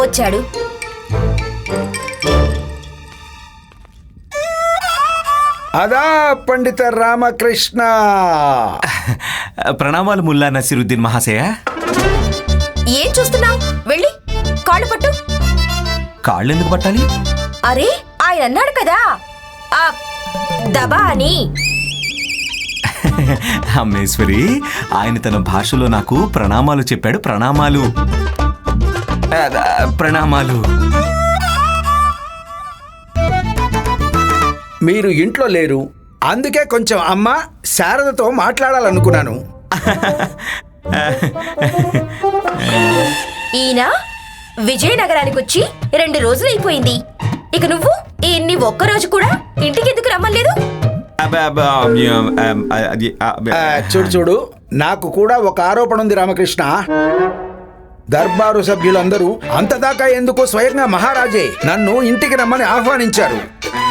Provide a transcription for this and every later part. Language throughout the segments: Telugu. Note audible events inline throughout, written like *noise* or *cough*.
వచ్చాడు అదా పండిత రామకృష్ణ. ప్రణామాలు ముల్లా నసీరుద్దీన్ మహాశయ. ఏం చూస్తున్నావు? వెళ్ళి కాళ్ళు పట్టు. కాళ్ళు ఎందుకు పట్టాలి? అరే ఆయన అన్నాడు కదా. ఆ దబా అని. అమ్మేశ్వరి ఆయన తన భాషలో నాకు ప్రణామాలు చెప్పాడు. ప్రణామాలు. ప్రణామాలు మీరు ఇంట్లో లేరు అందుకే కొంచెం అమ్మ శారదతో మాట్లాడాలనుకున్నాను ఈయన విజయనగరానికి వచ్చి రెండు రోజులు అయిపోయింది ఇక నువ్వు ఇన్ని ఒక్కరోజు కూడా ఇంటికి ఎందుకు రమ్మలేదు చూడు చూడు నాకు కూడా ఒక ఆరోపణ ఉంది రామకృష్ణ దర్బారు సభ్యులందరూ అంతదాకా ఎందుకు స్వయంగా మహారాజే నన్ను ఇంటికి రమ్మని ఆహ్వానించారు.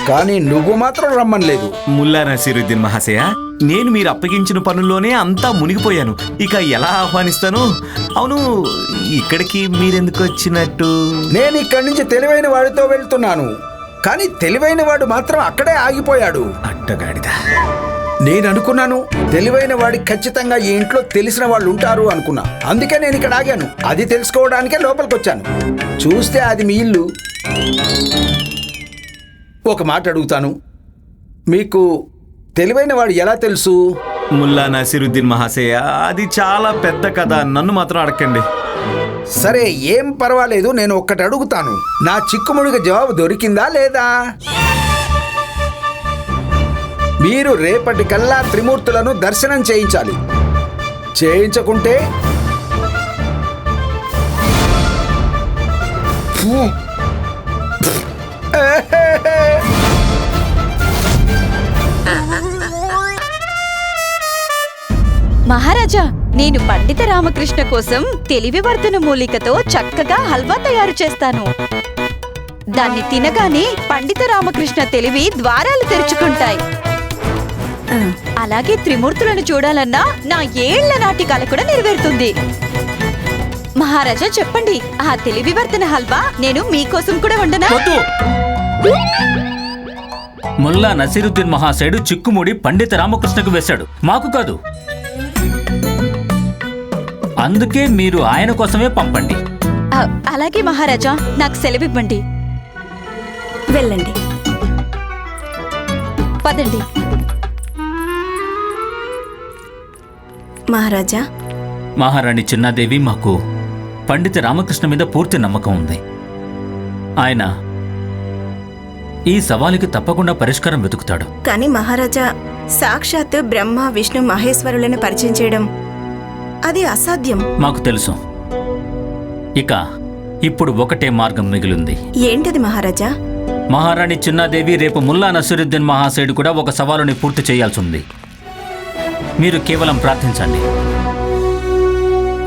కానీ నువ్వు మాత్రం రమ్మనలేదు. ముల్లా నసీరుద్దీన్ మహాశయ నేను మీరు అప్పగించిన పనుల్లోనే అంతా మునిగిపోయాను. ఇక ఎలా ఆహ్వానిస్తాను? అవును ఇక్కడికి మీరెందుకు వచ్చినట్టు? నేను ఇక్కడి నుంచి తెలివైన వాడితో వెళ్తున్నాను. కానీ తెలివైన వాడు మాత్రం అక్కడే ఆగిపోయాడు. అట్టగాడిదా. నేను అనుకున్నాను తెలివైన వాడికి ఖచ్చితంగా ఈ ఇంట్లో తెలిసిన వాళ్ళు ఉంటారు అనుకున్నా. అందుకే నేను ఇక్కడ ఆగాను. అది తెలుసుకోవడానికే లోపలికి వచ్చాను చూస్తే అది మీ ఇల్లు. ఒక మాట అడుగుతాను. మీకు తెలివైన వాడు ఎలా తెలుసు? ముల్లా నసీరుద్దీన్ మహాశయ అది చాలా పెద్ద కథ. నన్ను మాత్రం అడగండి సరే ఏం పర్వాలేదు నేను ఒక్కటి అడుగుతాను. నా చిక్కుముడికి జవాబు దొరికిందా లేదా? మీరు రేపటికల్లా త్రిమూర్తులను దర్శనం చేయించాలి. చేయించకుంటే మహారాజా నేను పండిత రామకృష్ణ కోసం తెలివివర్ధన మూలికతో చక్కగా హల్వా తయారు చేస్తాను. దాన్ని తినగానే పండిత రామకృష్ణ తెలివి ద్వారాలు తెరుచుకుంటాయి. అలాగే త్రిమూర్తులను చూడాలన్నా నా ఏళ్ళ నాటి కల కూడా నెరవేరుతుంది. మహారాజా చెప్పండి ఆ తెలివివర్ధన హల్వా నేను మీకోసం కూడా వండనా? ముల్లా నసీరుద్దీన్ మహాశయుడు చిక్కుముడి పండిత రామకృష్ణకు వేశాడు. మాకు కాదు. అందుకే మీరు ఆయన కోసమే పంపండి. అలాగే మహారాజా నాకు సెలవివ్వండి. వెళ్ళండి. పదండి. మహారాజా. మహారాణి చిన్నాదేవి మాకు పండిత రామకృష్ణ మీద పూర్తి నమ్మకం ఉంది. ఆయన ఈ సవాలుకి తప్పకుండా పరిష్కారం వెతుకుతాడు. కానీ మహారాజా సాక్షాత్ బ్రహ్మ విష్ణు మహేశ్వరులను పరిచయం చేయడం అది అసాధ్యం. మాకు తెలుసు. ఇక ఇప్పుడు ఒకటే మార్గం మిగిలింది. ఏంటది మహారాజా? మహారాణి చిన్నాదేవి రేపు ముల్లా నసరుద్దీన్ మహాశయుడు కూడా ఒక సవాలుని పూర్తి చేయాల్సి ఉంది. మీరు కేవలం ప్రార్థించండి.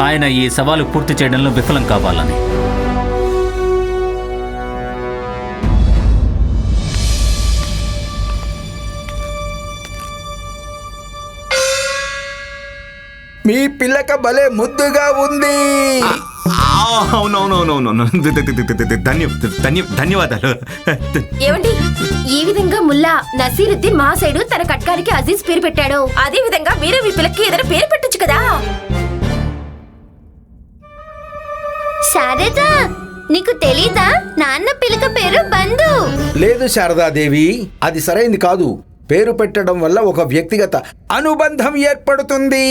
ఆయన ఈ సవాలు పూర్తి చేయడంలో విఫలం కావాలని. మీ పిల్లక భలే ముద్దుగా ఉంది. అవునవునవునవును ధన్య ధన్య ధన్యవాదాలు. ఏమండి ఈ విధంగా ముల్లా నసీరుద్దీన్ మహాశయుడు తన కట్కానికి అజీజ్ పేరు పెట్టాడు. అదే విధంగా మీరు మీ పిల్లకి ఏదైనా పేరు పెట్టొచ్చు కదా. శారద నీకు తెలీదా? నాన్న పిలక పేరు బంధు. లేదు శారదాదేవి అది సరైంది కాదు. పేరు పెట్టడం వల్ల ఒక వ్యక్తిగత అనుబంధం ఏర్పడుతుంది.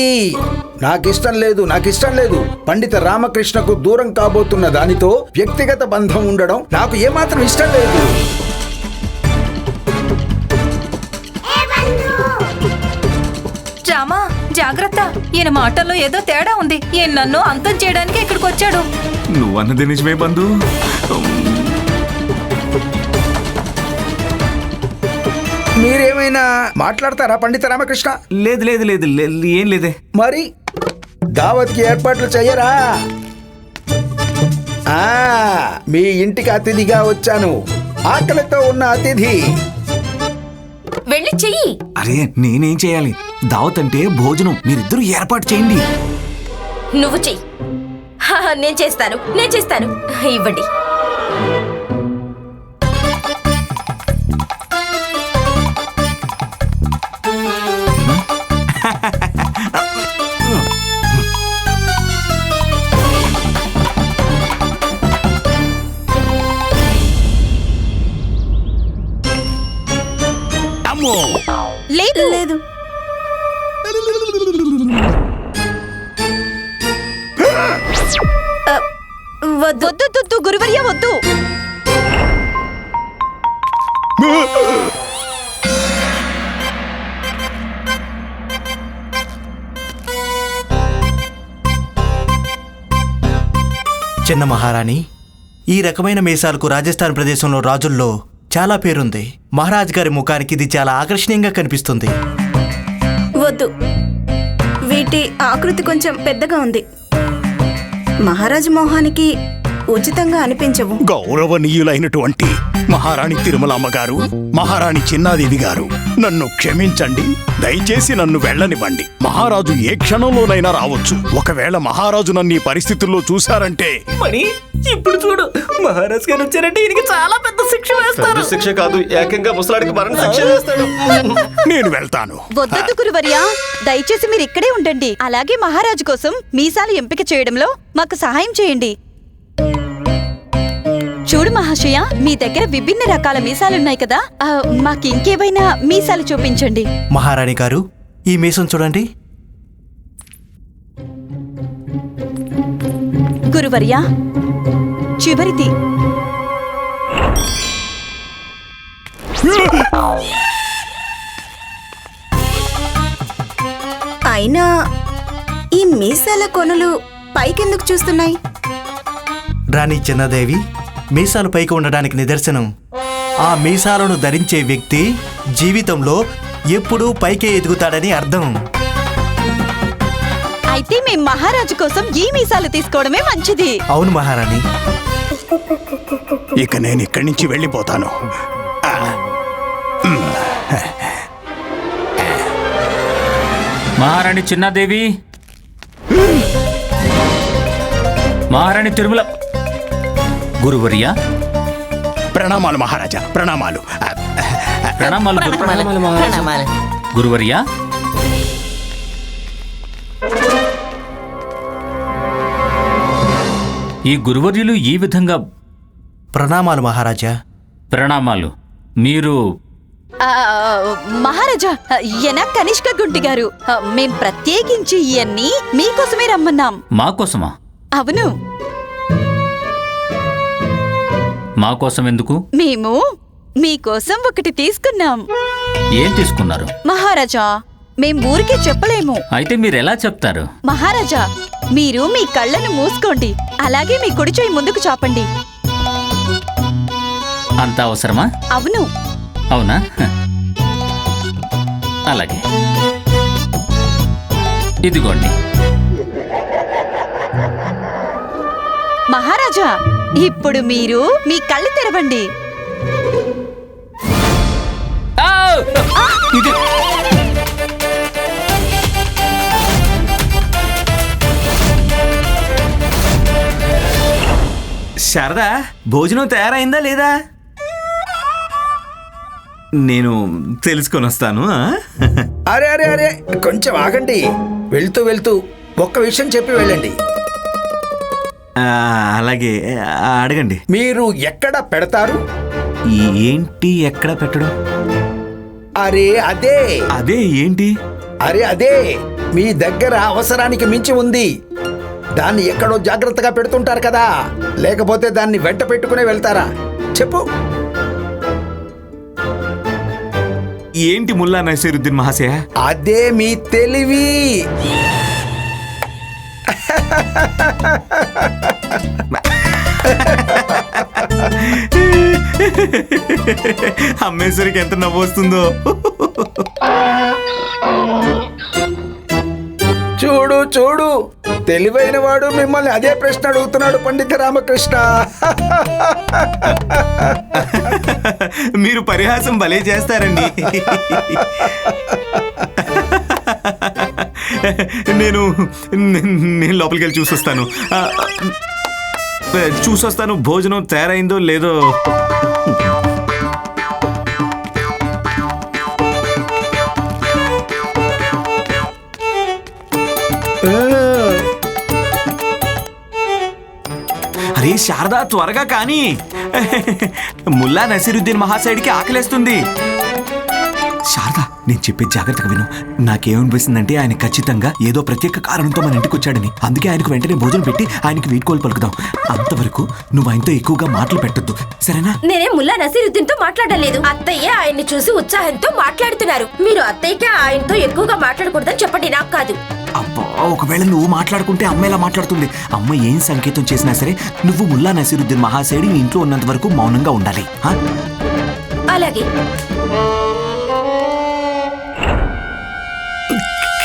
నాకిష్టం లేదు నాకిష్టం లేదు. పండిత రామకృష్ణకు దూరం కాబోతున్న దానితో వ్యక్తిగత బంధం ఉండడం నాకు ఏమాత్రం ఇష్టం లేదు. రామా జాగ్రత్త. ఈయన మాటల్లో ఏదో తేడా ఉంది. ఈయన నన్ను అంతం చేయడానికి ఇక్కడికి వచ్చాడు నువ్వు అన్నది నిజమే బంధు. మీరేమైనా మాట్లాడతారా పండిత రామకృష్ణ? లేదు లేదు లేదు లే- ఏం లేదే. మరి? దావత్కి ఏర్పాట్లు చెయ్యరా? ఆ, మీ ఇంటికి అతిథిగా వచ్చాను. ఆకలితో ఉన్న అతిథి. వెళ్ళి చెయ్యి. అరే నేనేం చేయాలి? దావత్ అంటే భోజనం. మీరిద్దరూ ఏర్పాటు చేయండి. నువ్వు చెయ్యి. హా, నేను చేస్తాను నేను చేస్తాను. ఇవ్వండి. వద్దు. చిన్న మహారాణి ఈ రకమైన మీసాలకు రాజస్థాన్ ప్రదేశంలో రాజుల్లో చాలా పేరుంది. మహారాజ్ గారి ముఖానికి ఇది చాలా ఆకర్షణీయంగా కనిపిస్తుంది. వద్దు. వీటి ఆకృతి కొంచెం పెద్దగా ఉంది. మహారాజు మోహానికి ఉచితంగా అనిపించవు. గౌరవనీయులైనటువంటి మహారాణి తిరుమలమ్మ గారు మహారాణి చిన్నాదేవి గారు నన్ను క్షమించండి. దయచేసి నన్ను వెళ్ళనివ్వండి. మహారాజు ఏ క్షణంలోనైనా రావచ్చు. ఒకవేళ మహారాజు నన్ను ఈ పరిస్థితుల్లో చూశారంటే ఇప్పుడు చూడు. మహారాజ్ గారు వచ్చారంటే ఈయనకి చాలా పెద్ద శిక్ష వేస్తారు. శిక్ష కాదు ఏకంగా ముసలాడికి మరణ శిక్ష వేస్తాడు. నేను వెళ్తాను. వద్దొద్దు గురువర్య. దయచేసి మీరు ఇక్కడే ఉండండి. అలాగే మహారాజు కోసం మీసాలు ఎంపిక చేయడంలో మాకు సహాయం చేయండి. మహాశయ మీ దగ్గర విభిన్న రకాల మీసాలున్నాయి కదా. మాకు ఇంకేవైనా మీసాలు చూపించండి. మహారాణి గారు ఈ మీసం చూడండి. గురువర్య చివరిది. అయినా ఈ మీసాల కొనలు పైకెందుకు చూస్తున్నాయి? రాణి చిన్నదేవి మీసాలు పైకి ఉండడానికి నిదర్శనం. ఆ మీసాలను ధరించే వ్యక్తి జీవితంలో ఎప్పుడూ పైకే ఎదుగుతాడని అర్థం. అయితే మేం మహారాజు కోసం ఈ మీసాలు తీసుకోవడమే మంచిది. అవును మహారాణి. ఇక నేను ఇక్కడి నుంచి వెళ్ళిపోతాను. ఆ, మహారాణి చిన్నాదేవి. మహారాణి తిరుమల గురువర్య? ప్రణామాలు మహారాజా ప్రణామాలు. ప్రణామాలు గురు- గురువర్య? ఈ గురువర్యులు ఈ విధంగా ప్రణామాలు మహారాజా. ప్రణామాలు. మీరు ఆ, మహారాజా ఎన కనిష్క గుంటి గారు ఆ, మేం ప్రత్యేకించి ఇవన్నీ మీకోసమే రమ్మన్నాం. మా కోసమా? అవును. మా కోసం ఎందుకు? మేము మీకోసం ఒకటి తీసుకున్నాం. ఏం తీసుకున్నారు? మహారాజా మేం ఊరికే చెప్పలేము. అయితే మీరు ఎలా చెప్తారు? మహారాజా మీరు మీ కళ్ళను మూసుకోండి. అలాగే మీ కుడి చేయి ముందుకు చాపండి. అంత అవసరమా? అవును. అవునా. అలాగే. ఇదిగోండి. మహారాజా ఇప్పుడు మీరు మీ కళ్ళు తెరవండి. శారదా భోజనం తయారైందా లేదా? నేను తెలుసుకొని వస్తాను? అరే అరే అరే కొంచెం ఆగండి. వెళ్తూ వెళ్తూ ఒక్క విషయం చెప్పి వెళ్ళండి. అలాగే అడగండి. మీరు ఎక్కడ పెడతారు? ఏంటి ఎక్కడ పెట్టడం? అరే అదే. అదే ఏంటి? అరే అదే. మీ దగ్గర అవసరానికి మించి ఉంది. దాన్ని ఎక్కడో జాగ్రత్తగా పెడుతుంటారు కదా. లేకపోతే దాన్ని వెంట పెట్టుకునే వెళ్తారా? చెప్పు. ఏంటి ముల్లా నసీరుద్దీన్ మహాశయ? అదే మీ తెలివి. *laughs* *laughs* అమ్మేశ్వరికి ఎంత నవ్వు వస్తుందో. చూడు చూడు. తెలివైన వాడు మిమ్మల్ని అదే ప్రశ్న అడుగుతున్నాడు పండిత రామకృష్ణ. మీరు పరిహాసం భలే చేస్తారండి. నేను నేను లోపలికి వెళ్ళి చూసొస్తాను. చూసొస్తాను. భోజనం తయారైందో లేదో. అరే శారదా త్వరగా కానీ. ముల్లా నసీరుద్దీన్ మహాశయుడికి ఆకలేస్తుంది. శారదా నేను చెప్పేది జాగ్రత్తగా విను. నాకేమనిపిస్తుందంటే ఆయన ఖచ్చితంగా ఏదో ప్రత్యేక కారణంతో మన ఇంటికి వచ్చాడని. అందుకే ఆయనకు వెంటనే భోజనం పెట్టి ఆయనకి వీడ్కోలు పలుకుదాం. అంతవరకు నువ్వు ఆయనతో ఎక్కువగా మాటలు పెట్టొద్దు. సరేనా? నేనే ముల్లా నసీరుద్దీన్తో మాట్లాడడం లేదు అత్తయ్య ఆయన్ని చూసి ఉత్సాహంతో మాట్లాడుతున్నారు. మీరు అత్తయ్యకి ఆయనతో ఎక్కువగా మాట్లాడకూడదని చెప్పండి. నాకు కాదు. అబ్బా ఒకవేళ నువ్వు మాట్లాడుకుంటే అమ్మ ఎలా మాట్లాడుతుంది? అమ్మ ఏం సంకేతం చేసినా సరే నువ్వు ముల్లా నసీరుద్దీన్ మహాశయుడి ఇంట్లో ఉన్నంత వరకు మౌనంగా ఉండాలి? అలాగే.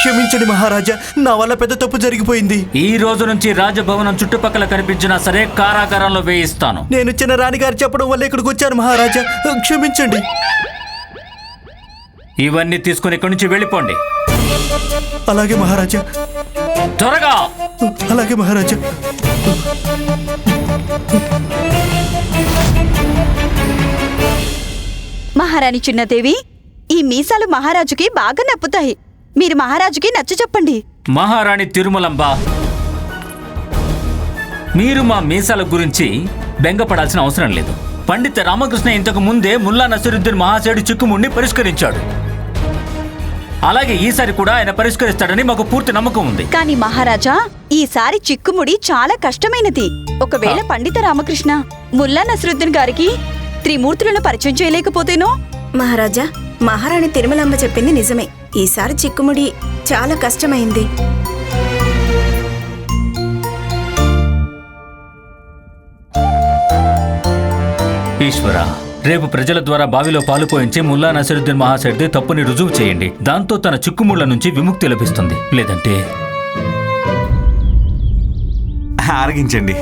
క్షమించండి మహారాజా నా వల్ల పెద్ద తప్పు జరిగిపోయింది. ఈ రోజు నుంచి రాజభవనం చుట్టుపక్కల కనిపించినా సరే కారాగారంలో వేయిస్తాను. నేను చిన్న రాణిగారు చెప్పడం వల్ల ఇక్కడికి వచ్చాను మహారాజా క్షమించండి. ఇవన్నీ తీసుకుని ఇక్కడి నుంచి వెళ్ళిపోండి. అలాగే మహారాజా. త్వరగా! అలాగే మహారాజా. మహారాణి చిన్నదేవి ఈ మీసాలు మహారాజుకి బాగా నప్పుతాయి. మీరు మహారాజుకి నచ్చ చెప్పండి. మహారాణి తిరుమలంబ మీరు మా మీసాల గురించి బెంగపడాల్సిన అవసరం లేదు. పండిత రామకృష్ణ ఇంతకు ముందే ముల్లా నసరుద్దీన్ మహాశయుడి చిక్కుముడిని పరిష్కరించాడు. అలాగే ఈసారి కూడా ఆయన పరిష్కరిస్తాడని మాకు పూర్తి నమ్మకం ఉంది. కానీ మహారాజా ఈసారి చిక్కుముడి చాలా కష్టమైనది. ఒకవేళ పండిత రామకృష్ణ ముల్లా నసరుద్దీన్ గారికి త్రిమూర్తులను పరిచయం చేయలేకపోతేనో? మహారాజా మహారాణి తిరుమలమ్మ చెప్పింది నిజమే. ఈసారి చిక్కుముడి చాలా కష్టమైంది. ఈశ్వర రేపు ప్రజల ద్వారా బావిలో పాలు పోయించి ముల్లా నసరుద్దీన్ మహాశయుడి తప్పుని రుజువు చేయండి. దాంతో తన చిక్కుముళ్ళ నుంచి విముక్తి లభిస్తుంది. లేదంటే ఆరగించండి.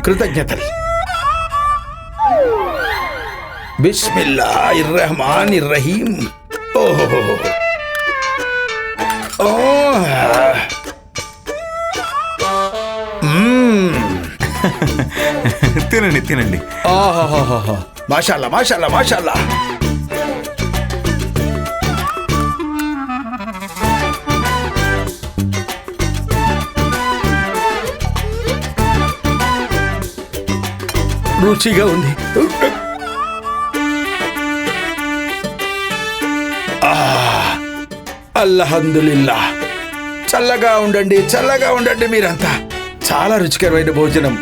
కృతజ్ఞతలు. బిస్మిల్లాహిర్ రహమానిర్ రహీం ఓహో. తినండి తినండి. మాషాల్లా మాషాల్లా మాషాల్లా. రుచిగా ఉంది. అల్లహందులిల్లా చల్లగా ఉండండి చల్లగా ఉండండి మీరంతా. చాలా రుచికరమైన భోజనం.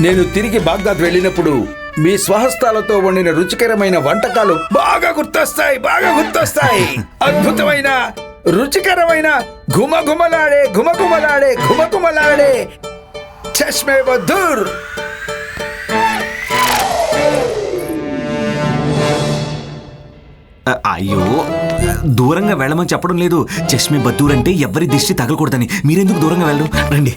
నేను తిరిగి బాగ్దాద్ వెళ్ళినప్పుడు మీ స్వహస్తాలతో వండిన రుచికరమైన వంటకాలు బాగా గుర్తొస్తాయి బాగా గుర్తొస్తాయి. అద్భుతమైన రుచికరమైన ఘుమఘుమలాడే ఘుమఘుమలాడే ఘుమఘుమలాడే. చష్మే బద్దూర్ అయ్యో. దూరంగా వెళ్ళమని చెప్పడం లేదు. చష్మి బద్దూర్ అంటే ఎవరి దిష్టి తగలకూడదని. మీరెందుకు దూరంగా వెళ్ళరు? రండి.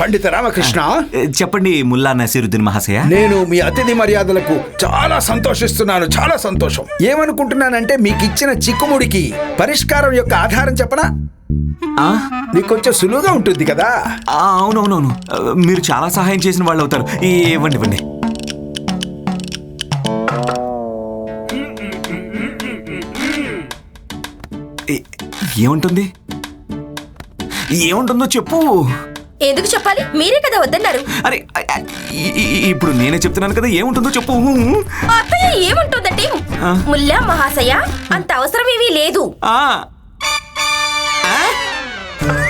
పండిత రామకృష్ణ. చెప్పండి ముల్లా నసీరుద్దీన్ మహాశయ. నేను మీ అతిథి మర్యాదలకు చాలా సంతోషిస్తున్నాను చాలా సంతోషం. ఏమనుకుంటున్నానంటే మీకు ఇచ్చిన చిక్కుముడికి పరిష్కారం యొక్క ఆధారం చెప్పనా? మీకు కొంచెం సులువుగా ఉంటుంది కదా? ఆ, అవునవునవును. మీరు చాలా సహాయం చేసిన వాళ్ళు అవుతారు ఇవ్వండి ఇవ్వండి. ఏముంటుంది? ఏముంటుందో చెప్పు. ఎందుకు చెప్పాలి? మీరే కదా వద్దన్నారు. అరే ఇప్పుడు నేనే చెప్తున్నాను కదా ఏముంటుందో చెప్పు. అత్తయ్య ఏముంటుందంటే. ముల్లా మహాశయ అంత అవసరం ఏమీ లేదు. ఆ,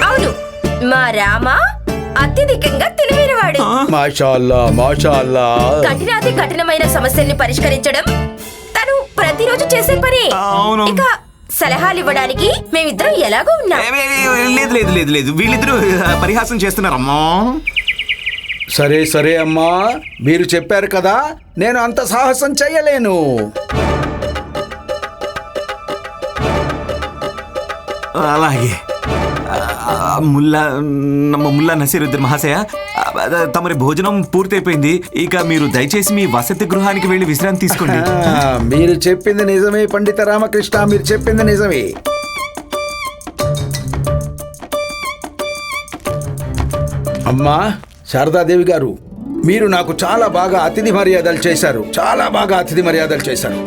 అవును మా రామ అత్యధికంగా తెలివైనవాడు. మాషాల్లా మాషాల్లా. కఠినాతి కఠినమైన సమస్యల్ని పరిష్కరించడం తను ప్రతిరోజు చేసే పని. అవును. ఇక సలహాలు ఇవ్వడానికి మేమిద్దరం ఎలాగో ఉన్నాం. లేదు లేదు లేదు లేదు. వీళ్ళిద్దరూ పరిహాసం చేస్తున్నారమ్మా. సరే సరే అమ్మా. మీరు చెప్పారు కదా నేను అంత సాహసం చెయ్యలేను అలాగే. ముల్లా నమ్మ ముల్లా నసీరుద్దీన్ మహాశయ తమరి భోజనం పూర్తయిపోయింది. ఇక మీరు దయచేసి మీ వసతి గృహానికి వెళ్ళి విశ్రాంతి తీసుకోండి. మీరు చెప్పింది నిజమే పండిత రామకృష్ణ మీరు చెప్పింది నిజమే. అమ్మా శారదాదేవి గారు మీరు నాకు చాలా బాగా అతిథి మర్యాదలు చేశారు. చాలా బాగా అతిథి మర్యాదలు చేశారు.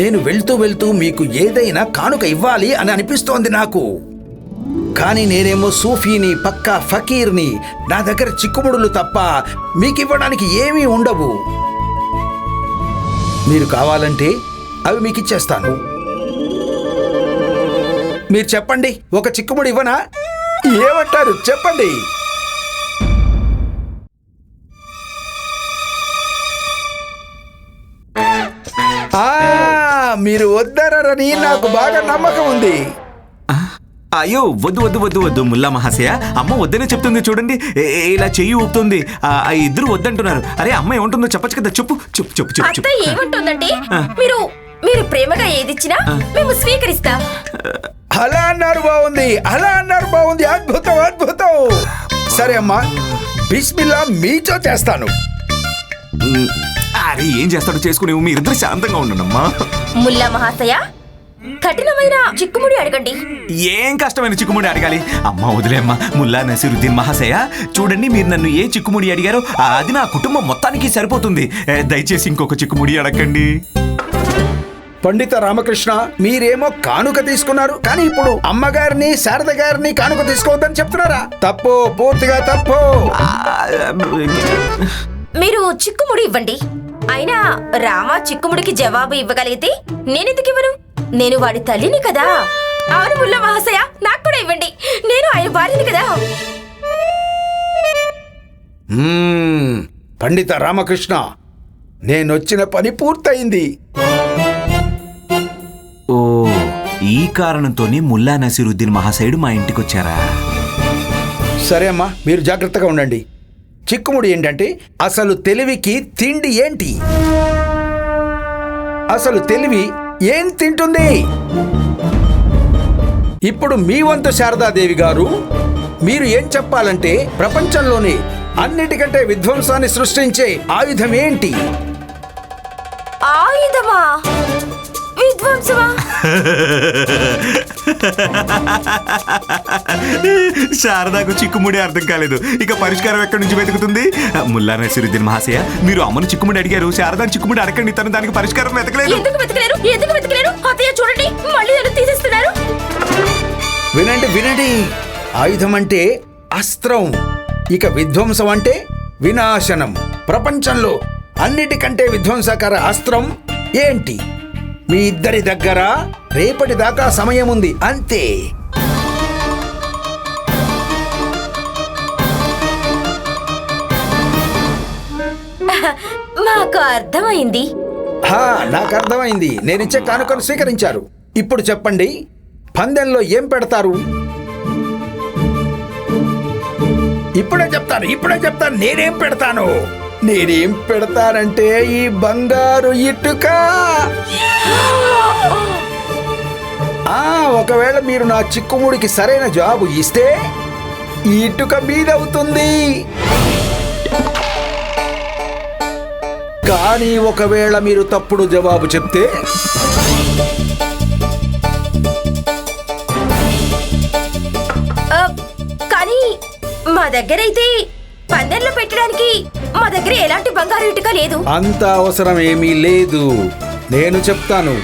నేను వెళ్తూ వెళ్తూ మీకు ఏదైనా కానుక ఇవ్వాలి అని అనిపిస్తోంది నాకు. కానీ నేనేమో సూఫీని పక్కా ఫకీర్ని నా దగ్గర చిక్కుముడులు తప్ప మీకు ఇవ్వడానికి ఏమీ ఉండవు. మీరు కావాలంటే అవి మీకు ఇచ్చేస్తాను మీరు చెప్పండి ఒక చిక్కుముడి ఇవ్వనా? ఏమంటారు? చెప్పండి. మీరు వద్దరని నాకు బాగా నమ్మకం ఉంది. అయ్యో వద్దు వద్దు వద్దు వద్దు ముల్లా మహాశయ. అమ్మ వద్దనే చెప్తుంది చూడండి. ఇలా చెయ్యి ఊపుతుంది. ఆ ఆ ఇద్దరు వద్దంటున్నారు. అరే అమ్మ ఏముంటుందో చెప్పచ్చు కదా చెప్పు చెప్పు చెప్పు చెప్పు అత్త చెప్పు ఏమంటుందంటే మీరు మీరు ప్రేమగా ఏదిచ్చినా మేము స్వీకరిస్తాం. అలా అన్నారు బాగుంది. అలా అన్నారు బాగుంది. అద్భుతం అద్భుతం. సరే అమ్మా బిస్మిల్లా మీతో చేస్తాను. అరే ఏం చేస్తాడో చేసుకుని మీరిద్దరు శాంతంగా ఉండండమ్మా. ముల్లా మహాశయ కఠినమైన చిక్కుముడి అడగండి. ఏం కష్టమైన చిక్కుముడి అడగాలి? అమ్మ వదిలేమ్మా ముల్లా నసీరుద్దీన్ మహాశయ చూడండి మీరు నన్ను ఏ చిక్కుముడి అడిగారో ఆ, అది నా కుటుంబం మొత్తానికి సరిపోతుంది. దయచేసి ఇంకొక చిక్కుముడి అడగండి. పండిత రామకృష్ణ మీరేమో కానుక తీసుకున్నారు. కానీ ఇప్పుడు అమ్మగారిని శారద గారిని కానుక తీసుకోవద్దని చెప్తున్నారా? తప్పు పూర్తిగా తప్పు. మీరు చిక్కుముడి ఇవ్వండి. అయినా రామా చిక్కుముడికి జవాబు ఇవ్వగలిగితే నేనెందుకు ఇవ్వను? నేను వాడి తల్లిని కదా? అవును ముల్లా మహాశయ నాకు కూడా ఇవ్వండి. నేను ఆయన భార్యని కదా. పండిత రామకృష్ణ నేనొచ్చిన పని పూర్తయింది. ఓ ఈ కారణంతోనే ముల్లా నసీరుద్దీన్ మహాశయుడు మా ఇంటికి వచ్చారా సరే అమ్మా మీరు జాగ్రత్తగా ఉండండి. చిక్కుముడి ఏంటంటే అసలు తెలివికి తిండి ఏంటి? అసలు తెలివి ఏం తింటుంది? ఇప్పుడు మీ వంతు శారదాదేవి గారు మీరు ఏం చెప్పాలంటే ప్రపంచంలోనే అన్నిటికంటే విధ్వంసాన్ని సృష్టించే ఆయుధం ఏంటి? ఆయుధమా? విధ్వంసమా *laughs* శారదాకు చిక్కుముడి అర్థం కాలేదు. ఇక పరిష్కారం ఎక్కడి నుంచి వెతుకుతుంది? ముల్లా నసీరుద్దీన్ మహాశయ మీరు అమ్మను చిక్కుముడి అడిగారు. శారదాని చిక్కుముడి అడగండి. తను దానికి పరిష్కారం వెతకలేదు. ఎందుకు వెతకలేరు? ఎందుకు వెతకలేరు? అత్తయ్య చూడండి. మళ్ళీ నన్ను తీసేస్తున్నారు. వినండి వినండి. ఆయుధం అంటే అస్త్రం. ఇక విధ్వంసం అంటే వినాశనం. ప్రపంచంలో అన్నిటికంటే విధ్వంసకర అస్త్రం ఏంటి? మీ ఇద్దరి దగ్గర రేపటి దాకా సమయం ఉంది అంతే. మాకు అర్థమైంది. హా నాకు అర్థమైంది. నేనిచ్చే కానుకను స్వీకరించారు. ఇప్పుడు చెప్పండి పందెంలో ఏం పెడతారు? ఇప్పుడే చెప్తాను ఇప్పుడే చెప్తాను నేనేం పెడతాను? నేనేం పెడతానంటే ఈ బంగారు ఇటుక. ఆ ఒకవేళ మీరు నా చిక్కుముడికి సరైన జాబు ఇస్తే ఈ ఇటుక మీదవుతుంది. కానీ ఒకవేళ మీరు తప్పుడు జవాబు చెప్తే? కానీ మా దగ్గర అయితే పందెంలో పెట్టడానికి మా దగ్గర ఎలాంటి బంగారు ఇటుక లేదు. అంత అవసరం ఏమీ లేదు. నేను చెప్తాను.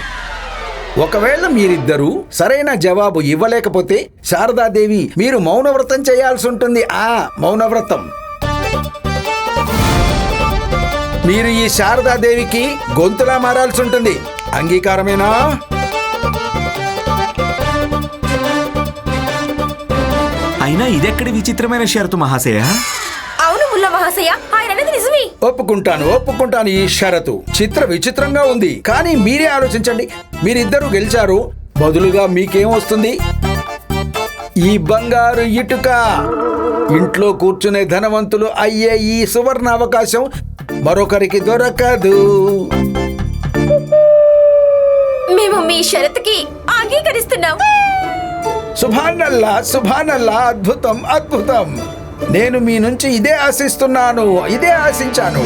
ఒకవేళ మీరిద్దరూ సరైన జవాబు ఇవ్వలేకపోతే శారదాదేవి మీరు మౌనవ్రతం చేయాల్సి ఉంటుంది ఆ మౌనవ్రతం. మీరు ఈ శారదాదేవికి గొంతులా మారాల్సి ఉంటుంది అంగీకారమేనా? అయినా ఇదెక్కడి విచిత్రమైన షరతు మహాశయ? అవును ముల్ల మహాశయ నిజమే ఒప్పుకుంటాను ఒప్పుకుంటాను ఈ షరతు. చిత్ర విచిత్రంగా ఉంది. కానీ మీరే ఆలోచించండి. మీరిద్దరూ గెలిచారు. బదులుగా మీకేం వస్తుంది? ఈ బంగారు ఇటుక. ఇంట్లో కూర్చునే ధనవంతులు అయ్యే ఈ సువర్ణ అవకాశం మరొకరికి దొరకదు. మేము మీ షరతుకి అంగీకరిస్తున్నాం. సుభానల్లా సుభానల్లా అద్భుతం అద్భుతం. నేను మీ నుంచి ఇదే ఆశిస్తున్నాను ఇదే ఆశించాను.